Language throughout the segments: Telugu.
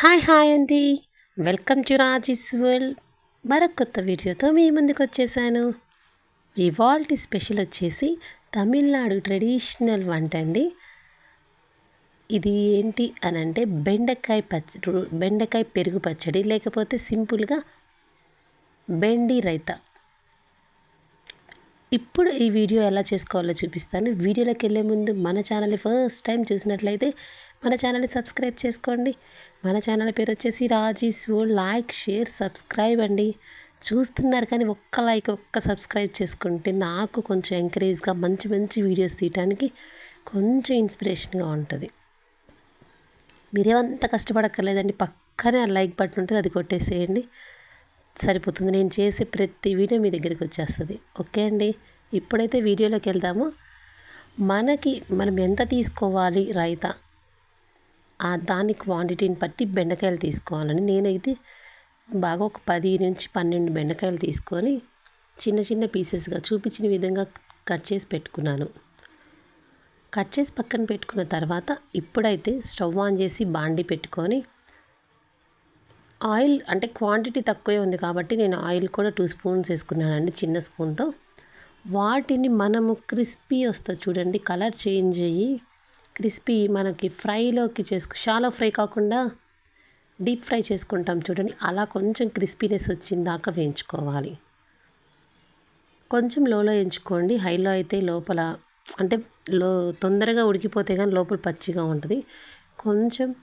హాయ్ హాయ్ అండి. Welcome to Raji's world. మరొక కొత్త వీడియోతో మీ ముందుకు వచ్చేసాను. ఇవాల్టి స్పెషల్ వచ్చేసి తమిళనాడు ట్రెడిషనల్ వంట అండి. ఇది ఏంటి అని అంటే బెండకాయ పచ్చడి బెండకాయ పెరుగు పచ్చడి లేకపోతే సింపుల్గా బెండి రైతా. ఇప్పుడు ఈ వీడియో ఎలా చేసుకోవాలో చూపిస్తాను. వీడియోలోకి వెళ్ళే ముందు మన ఛానల్ని ఫస్ట్ టైం చూసినట్లయితే మన ఛానల్ని సబ్స్క్రైబ్ చేసుకోండి. మన ఛానల్ పేరు వచ్చేసి రాజీస్ లైక్ షేర్ సబ్స్క్రైబ్ అండి. చూస్తున్నారు కానీ ఒక్క లైక్ ఒక్క సబ్స్క్రైబ్ చేసుకుంటే నాకు కొంచెం ఎంకరేజ్గా మంచి మంచి వీడియోస్ తీయడానికి కొంచెం ఇన్స్పిరేషన్గా ఉంటుంది. మీరేమంత కష్టపడక్కర్లేదండి. పక్కనే ఆ లైక్ బటన్ ఉంటుంది అది కొట్టేసేయండి. సరిపోతుంది. నేను చేసే ప్రతి వీడియో మీ దగ్గరికి వచ్చేస్తుంది. ఓకే అండి? ఇప్పుడైతే వీడియోలోకి వెళ్దాము. మనకి మనం ఎంత తీసుకోవాలి రైతా? దాని క్వాంటిటీని బట్టి బెండకాయలు తీసుకోవాలని. నేనైతే బాగా ఒక పది నుంచి పన్నెండు బెండకాయలు తీసుకొని చిన్న చిన్న పీసెస్గా చూపించిన విధంగా కట్ చేసి పెట్టుకున్నాను. కట్ చేసి పక్కన పెట్టుకున్న తర్వాత ఇప్పుడైతే స్టవ్ ఆన్ చేసి బాండి పెట్టుకొని ఆయిల్ అంటే క్వాంటిటీ తక్కువే ఉంది కాబట్టి నేను ఆయిల్ కూడా టూ స్పూన్స్ వేసుకున్నానండి చిన్న స్పూన్తో. వాటిని మనము క్రిస్పీ వస్తుంది చూడండి కలర్ చేంజ్ అయ్యి క్రిస్పీ మనకి ఫ్రైలోకి చేసుకు షాలో ఫ్రై కాకుండా డీప్ ఫ్రై చేసుకుంటాం చూడండి. అలా కొంచెం క్రిస్పీనెస్ వచ్చిన దాకా వేయించుకోవాలి. కొంచెం లోలో వేయించుకోండి. హైలో అయితే లోపల అంటే లో తొందరగా ఉడికిపోతే కానీ లోపల పచ్చిగా ఉంటుంది. కొంచెం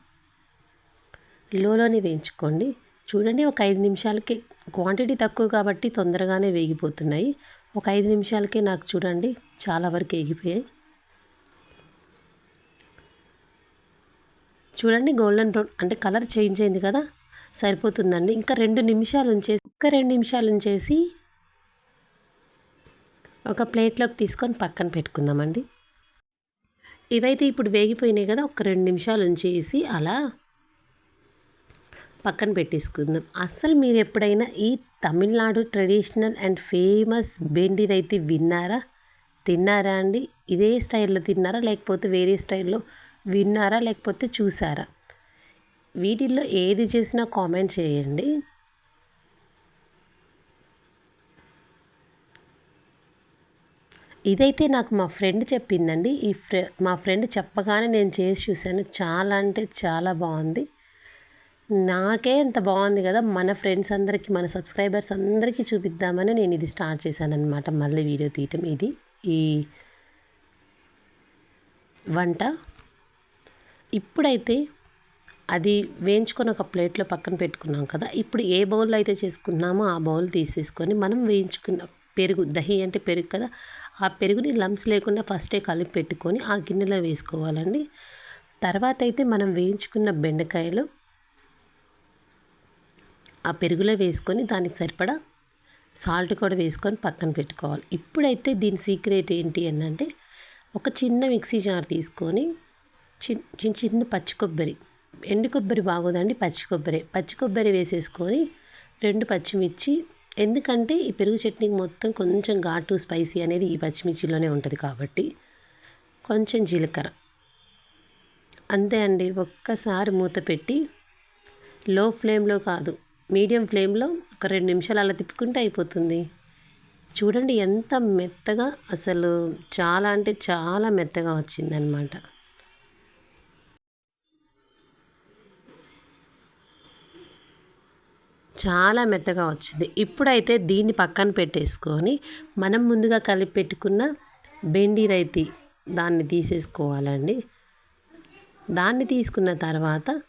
లోలోనే వేయించుకోండి. చూడండి ఒక ఐదు నిమిషాలకి క్వాంటిటీ తక్కువ కాబట్టి తొందరగానే వేగిపోతున్నాయి. ఒక ఐదు నిమిషాలకే నాకు చూడండి చాలా వరకు వేగిపోయాయి. చూడండి గోల్డెన్ బ్రౌన్ అంటే కలర్ చేంజ్ అయింది కదా? సరిపోతుందండి. ఇంకా రెండు నిమిషాలు ఉంచేసి ఒక్క రెండు నిమిషాలు ఉంచేసి ఒక ప్లేట్లోకి తీసుకొని పక్కన పెట్టుకుందామండి. ఇవైతే ఇప్పుడు వేగిపోయినాయి కదా ఒక రెండు నిమిషాలు ఉంచేసి అలా పక్కన పెట్టేసుకుందాం. అస్సలు మీరు ఎప్పుడైనా ఈ తమిళనాడు ట్రెడిషనల్ అండ్ ఫేమస్ బెండి అయితే విన్నారా? తిన్నారా అండి? ఇదే స్టైల్లో తిన్నారా? లేకపోతే వేరే స్టైల్లో విన్నారా లేకపోతే చూసారా? వీటిల్లో ఏది చేసినా కామెంట్ చేయండి. ఇదైతే నాకు మా ఫ్రెండ్ చెప్పిందండి. ఈ ఫ్రె మా ఫ్రెండ్ చెప్పగానే నేను చేసి చూశాను. చాలా అంటే చాలా బాగుంది. నాకే ఇంత బాగుంది కదా. మన ఫ్రెండ్స్ అందరికీ మన సబ్స్క్రైబర్స్ అందరికీ చూపిద్దామని నేను ఇది స్టార్ట్ చేశానన్నమాట. మళ్ళీ వీడియో తీయటం ఇది. ఈ వంట ఇప్పుడైతే అది వేయించుకొని ఒక ప్లేట్లో పక్కన పెట్టుకున్నాం కదా ఇప్పుడు ఏ బౌల్ అయితే చేసుకున్నామో ఆ బౌల్ తీసేసుకొని మనం వేయించుకున్న పెరుగు దహి అంటే పెరుగు కదా ఆ పెరుగుని లంప్స్ లేకుండా ఫస్టే కలిపి పెట్టుకొని ఆ గిన్నెలో వేసుకోవాలండి. తర్వాత అయితే మనం వేయించుకున్న బెండకాయలు ఆ పెరుగులో వేసుకొని దానికి సరిపడా సాల్ట్ కూడా వేసుకొని పక్కన పెట్టుకోవాలి. ఇప్పుడైతే దీని సీక్రెట్ ఏంటి అని అంటే ఒక చిన్న మిక్సీ జార్ తీసుకొని చిన్న చిన్న పచ్చి కొబ్బరి. ఎండు కొబ్బరి బాగోదండి పచ్చి కొబ్బరి. పచ్చి కొబ్బరి వేసేసుకొని రెండు పచ్చిమిర్చి. ఎందుకంటే ఈ పెరుగు చట్నీకి మొత్తం కొంచెం ఘాటు స్పైసీ అనేది ఈ పచ్చిమిర్చిలోనే ఉంటుంది కాబట్టి కొంచెం జీలకర్ర. అంతే అండి. ఒక్కసారి మూత పెట్టి లో ఫ్లేమ్లో కాదు మీడియం ఫ్లేమ్లో ఒక రెండు నిమిషాలు అలా తిప్పుకుంటే అయిపోతుంది. చూడండి ఎంత మెత్తగా అసలు చాలా అంటే చాలా మెత్తగా వచ్చిందనమాట చాలా మెత్తగా వచ్చింది. ఇప్పుడైతే దీన్ని పక్కన పెట్టేసుకొని మనం ముందుగా కలిపి పెట్టుకున్న బెండి రైతి దాన్ని తీసేసుకోవాలండి. దాన్ని తీసుకున్న తర్వాత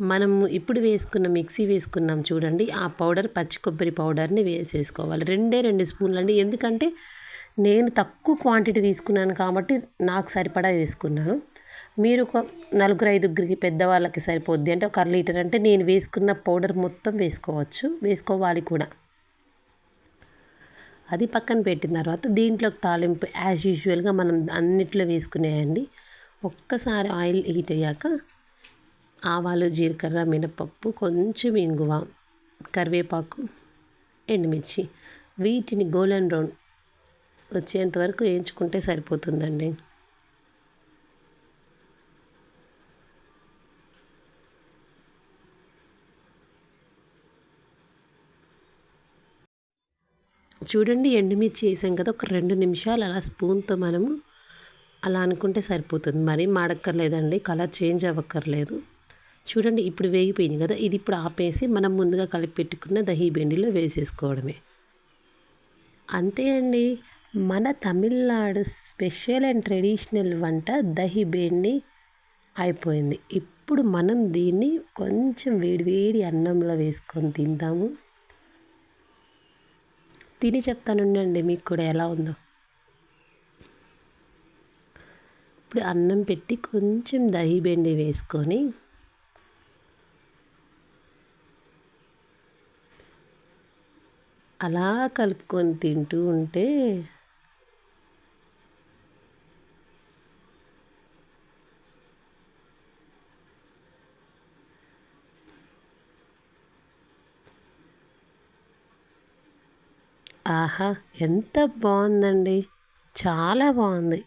మనము ఇప్పుడు వేసుకున్న మిక్సీ వేసుకున్నాం చూడండి. ఆ పౌడర్ పచ్చి కొబ్బరి పౌడర్ని వేసేసుకోవాలి. రెండే రెండు స్పూన్లు అండి ఎందుకంటే నేను తక్కువ క్వాంటిటీ తీసుకున్నాను కాబట్టి నాకు సరిపడా వేసుకున్నాను. మీరు ఒక నలుగురు ఐదుగురికి పెద్దవాళ్ళకి సరిపోద్ది. అంటే ఒక అర లీటర్ అంటే నేను వేసుకున్న పౌడర్ మొత్తం వేసుకోవచ్చు. వేసుకోవాలి కూడా. అది పక్కన పెట్టిన తర్వాత దీంట్లో తాలింపు యాజ్ యూజువల్గా మనం అన్నిట్లో వేసుకునేయండి. ఒక్కసారి ఆయిల్ హీట్ అయ్యాక ఆవాలు జీలకర్ర మినపప్పు కొంచెం ఇంగువ కరివేపాకు ఎండుమిర్చి వీటిని గోల్డెన్ బ్రౌన్ వచ్చేంత వరకు వేయించుకుంటే సరిపోతుందండి. చూడండి ఎండుమిర్చి వేసాం కదా ఒక రెండు నిమిషాలు అలా స్పూన్తో మనము అలా అనుకుంటే సరిపోతుంది. మరి మాడక్కర్లేదండి కలర్ చేంజ్ అవ్వక్కర్లేదు. చూడండి ఇప్పుడు వేగిపోయింది కదా ఇది ఇప్పుడు ఆపేసి మనం ముందుగా కలిపి పెట్టుకున్న దహీ బెండిలో వేసేసుకోవడమే. అంతే అండి. మన తమిళనాడు స్పెషల్ అండ్ ట్రెడిషనల్ వంట దహి బెండి అయిపోయింది. ఇప్పుడు మనం దీన్ని కొంచెం వేడివేడి అన్నంలో వేసుకొని తిందాము. తిని చెప్తానుండండి మీకు కూడా ఎలా ఉందో. ఇప్పుడు అన్నం పెట్టి కొంచెం దహి బెండి వేసుకొని అలా కలుపుకొని తింటూ ఉంటే ఆహా ఎంత బాగుందండి. చాలా బాగుంది.